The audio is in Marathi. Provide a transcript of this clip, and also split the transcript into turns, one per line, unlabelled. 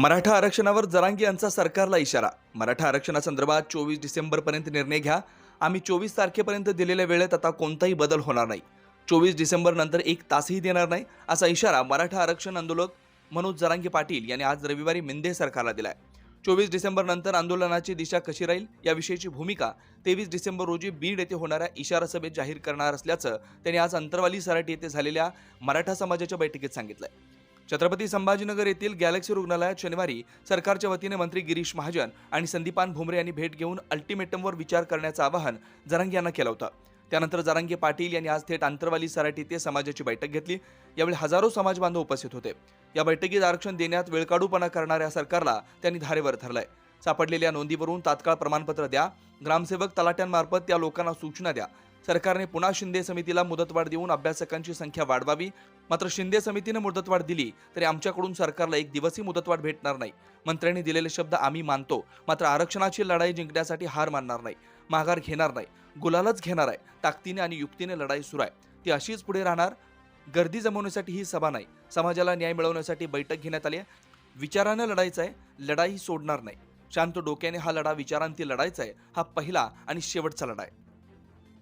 मराठा आरक्षणावर जरांगी यांचा सरकारला इशारा. मराठा आरक्षणासंदर्भात चोवीस डिसेंबरपर्यंत निर्णय घ्या. आम्ही चोवीस तारखेपर्यंत दिलेल्या वेळेत आता कोणताही बदल होणार नाही. चोवीस डिसेंबर नंतर एक तासही देणार नाही असा इशारा मराठा आरक्षण आंदोलक मनोज जरांगी पाटील यांनी आज रविवारी मिंदे सरकारला दिलाय. चोवीस डिसेंबर नंतर आंदोलनाची दिशा कशी राहील याविषयीची भूमिका तेवीस डिसेंबर रोजी बीड येथे होणाऱ्या इशारा सभेत जाहीर करणार असल्याचं त्यांनी आज अंतरवाली सराटी येथे झालेल्या मराठा समाजाच्या बैठकीत सांगितलंय. छत्रपती संभाजीनगर येथील गॅलेक्सी रुग्णालयात शनिवारी सरकारच्या वतीने मंत्री गिरीश महाजन आणि संदीपान भुमरे यांनी भेट घेऊन अल्टिमेटमवर विचार करण्याचं आवाहन जरांगे यांना केलं होतं. त्यानंतर जरांगे पाटील यांनी आज थेट आंतरवाली सराट येथे समाजाची बैठक घेतली. यावेळी हजारो समाज बांधव उपस्थित होते. या बैठकीत आरक्षण देण्यात वेळकाढूपणा करणाऱ्या सरकारला त्यांनी धारेवर धरलंय. सापडलेल्या नोंदीवरून तात्काळ प्रमाणपत्र द्या. ग्रामसेवक तलाट्यांमार्फत त्या लोकांना सूचना द्या. सरकारने पुन्हा शिंदे समितीला मुदतवाढ देऊन अभ्यासकांची संख्या वाढवावी. मात्र शिंदे समितीने मुदतवाढ दिली तरी आमच्याकडून सरकारला एक दिवसही मुदतवाढ भेटणार नाही. मंत्र्यांनी दिलेले शब्द आम्ही मानतो मात्र आरक्षणाची लढाई जिंकण्यासाठी हार मानणार नाही माघार घेणार नाही गुलालच घेणार आहे ताकदीने आणि युक्तीने लढाई सुरू आहे. ती अशीच पुढे राहणार. गर्दी जमवण्यासाठी ही सभा नाही समाजाला न्याय मिळवण्यासाठी बैठक घेण्यात आली आहे. विचारानं लढायचं आहे लढाई सोडणार नाही. शांत डोक्याने हा लढा विचारांती लढायचा आहे हा पहिला आणि शेवटचा लढा आहे.